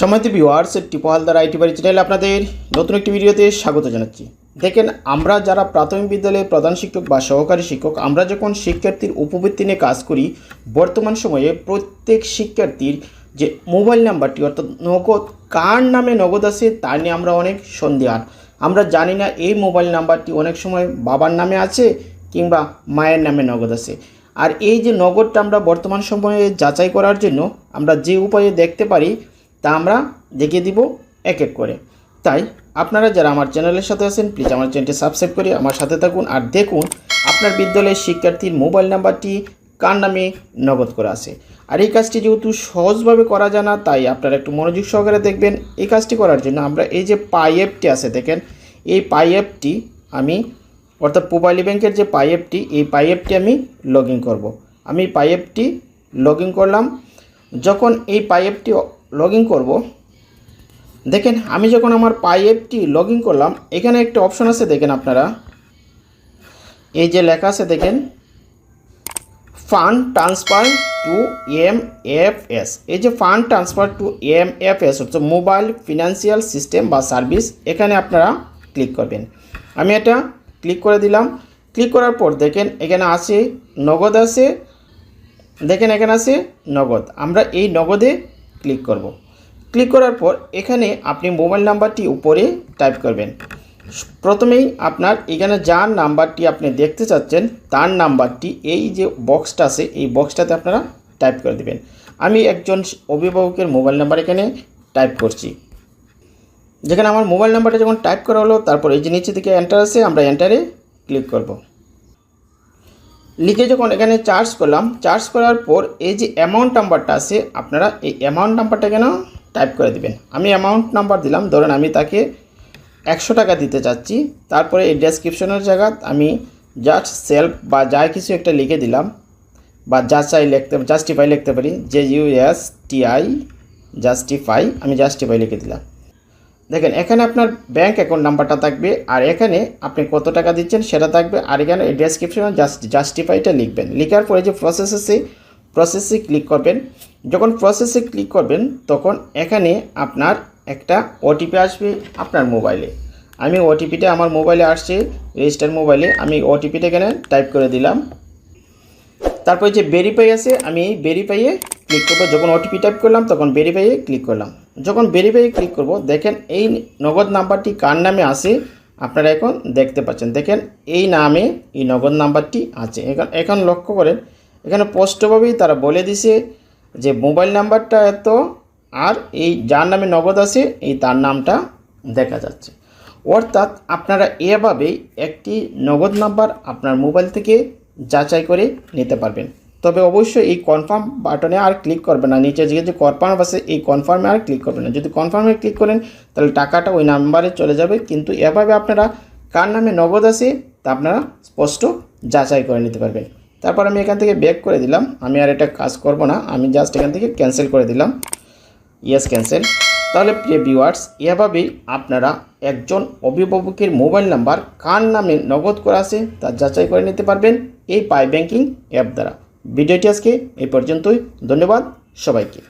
সময়তে viewers টিপো Haldar IT বাড়ি চ্যানেলে আপনাদের নতুন একটি ভিডিওতে স্বাগত জানাচ্ছি। দেখেন, আমরা যারা প্রাথমিক বিদ্যালয়ে প্রধান শিক্ষক বা সহকারী শিক্ষক, আমরা যখন শিক্ষার্থীর উপবৃত্তি নিয়ে কাজ করি, বর্তমান সময়ে প্রত্যেক শিক্ষার্থীর যে মোবাইল নাম্বারটি, অর্থাৎ নগদ কার নামে নগদ আছে তা নিয়ে আমরা অনেক সন্দেহান। আমরা জানি না এই মোবাইল নাম্বারটি অনেক সময় বাবার নামে আছে কিংবা মায়ের নামে নগদ আছে। আর এই যে নগদটা আমরা বর্তমান সময়ে যাচাই করার জন্য আমরা যে উপায়ে দেখতে পারি তা আমরা দেখিয়ে দিব এক এক করে। তাই আপনারা যারা আমার চ্যানেলের সাথে আছেন প্লিজ আমার চ্যানেলটি সাবস্ক্রাইব করে আমার সাথে থাকুন আর দেখুন আপনার বিদ্যালয়ের শিক্ষার্থীর মোবাইল নাম্বারটি কার নামে নগদ করা আছে। আর এই কাজটি যেহেতু সহজভাবে করা যায় না, তাই আপনারা একটু মনোযোগ সহকারে দেখবেন। এই কাজটি করার জন্য আমরা এই যে পাই অ্যাপটি আছে, দেখেন, এই পাই অ্যাপটি আমি, অর্থাৎ মোবাইলি ব্যাংকের যে পাই অ্যাপটি, এই পাই অ্যাপটি আমি লগ ইন করব। আমি পাই অ্যাপটি লগ ইন করলাম। যখন এই পাই অ্যাপটি লগ ইন করব। দেখেন, আমি যখন আমার পাই অ্যাপটি লগ ইন করলাম, এখানে একটা অপশন আছে, দেখেন আপনারা। এই যে লেখা আছে, দেখেন fund transfer to M F S এই যে fund transfer to M F S হচ্ছে মোবাইল ফিনান্সিয়াল সিস্টেম বা সার্ভিস এখানে আপনারা ক্লিক করবেন। আমি এটা ক্লিক করে দিলাম। ক্লিক করার পর দেখেন, এখানে আছে, নগদ আছে। দেখেন, এখানে আছে, নগদ। আমরা এই নগদে ক্লিক করব। ক্লিক করার পর এখানে আপনি মোবাইল নাম্বারটি উপরে টাইপ করবেন। প্রথমেই আপনার এখানে যার নাম্বারটি আপনি দেখতে চাচ্ছেন, তার নাম্বারটি এই যে বক্সটা আছে, এই বক্সটাতে আপনারা টাইপ করে দেবেন। আমি একজন অভিভাবকের মোবাইল নাম্বার এখানে টাইপ করছি। যেখানে আমার মোবাইল নাম্বারটা যখন টাইপ করা হলো, তারপর এই যে নিচে দিকে এন্টার আছে, আমরা এন্টারে ক্লিক করব। লিখে যখন এখানে চার্জ করলাম চার্জ করার পর এই যে অ্যামাউন্ট নাম্বারটা আছে, আপনারা এই অ্যামাউন্ট নাম্বারটা কেন টাইপ করে দিবেন? আমি অ্যামাউন্ট নাম্বার দিলাম, ধরেন আমি তাকে একশো টাকা দিতে চাচ্ছি, তারপরে এই ডেসক্রিপশনের জায়গা আমি জাস্ট সেলফ বা যা কিছু একটা লিখে দিলাম, বা যা চাই লিখতে জাস্টিফাই লিখতে পারি যে U S T I justify আমি জাস্টিফাই লিখে দিলাম। দেখেন, এখানে আপনার ব্যাংক অ্যাকাউন্ট নাম্বারটা থাকবে, আর এখানে আপনি কত টাকা দিচ্ছেন সেটা থাকবে, আর এখানে ডেসক্রিপশনে জাস্ট জাস্টিফাইটা লিখবেন। লেখার পরে যে প্রসেস আছে প্রসেসে ক্লিক করবেন। যখন প্রসেসে ক্লিক করবেন, তখন এখানে আপনার একটা ওটিপি আসবে আপনার মোবাইলে আমি ওটিপিটা আমার মোবাইলে আসছে রেজিস্টার মোবাইলে আমি ওটিপিটা এখানে টাইপ করে দিলাম। তারপরে যে ভেরিফাই আছে, আমি ভেরিফাইয়ে ক্লিক করব। যখন ওটিপি টাইপ করলাম, তখন ভেরিফাইয়ে ক্লিক করলাম। যখন ভেরিফাইয়ে ক্লিক করব, দেখেন এই নগদ নাম্বারটি কার নামে আসে আপনারা এখন দেখতে পাচ্ছেন। দেখেন এই নামে এই নগদ নাম্বারটি আছে। এখন এখন লক্ষ্য করেন, এখানে স্পষ্টভাবেই তারা বলে দিছে যে মোবাইল নাম্বারটা এত, আর এই যার নামে নগদ আছে, এই তার নামটা দেখা যাচ্ছে। অর্থাৎ আপনারা এভাবেই একটি নগদ নাম্বার আপনার মোবাইল থেকে যাচাই করে নিতে পারবেন। তবে অবশ্যই এই কনফার্ম বাটনে আর ক্লিক করবে না। নিচে যে যে কনফার্ম আছে, এই কনফার্মে আর ক্লিক করবে না। যদি কনফার্মে ক্লিক করেন, তাহলে টাকাটা ওই নাম্বারে চলে যাবে। কিন্তু এভাবে আপনারা কার নামে নগদ আছে, তা আপনারা স্পষ্ট যাচাই করে নিতে পারবেন। তারপর আমি এখান থেকে ব্যাক করে দিলাম। আমি আর এটা কাজ করব না। আমি জাস্ট এখান থেকে ক্যান্সেল করে দিলাম। ইয়েস ক্যান্সেল তাহলে প্রিয় ভিউয়ার্স এভাবেই আপনারা একজন অভিভাবকের মোবাইল নাম্বার কার নামে নগদ করা আছে, তা যাচাই করে নিতে পারবেন এই পাই ব্যাংকিং অ্যাপ দ্বারা। ভিডিওটি আজকে এই পর্যন্তই। ধন্যবাদ সবাইকে।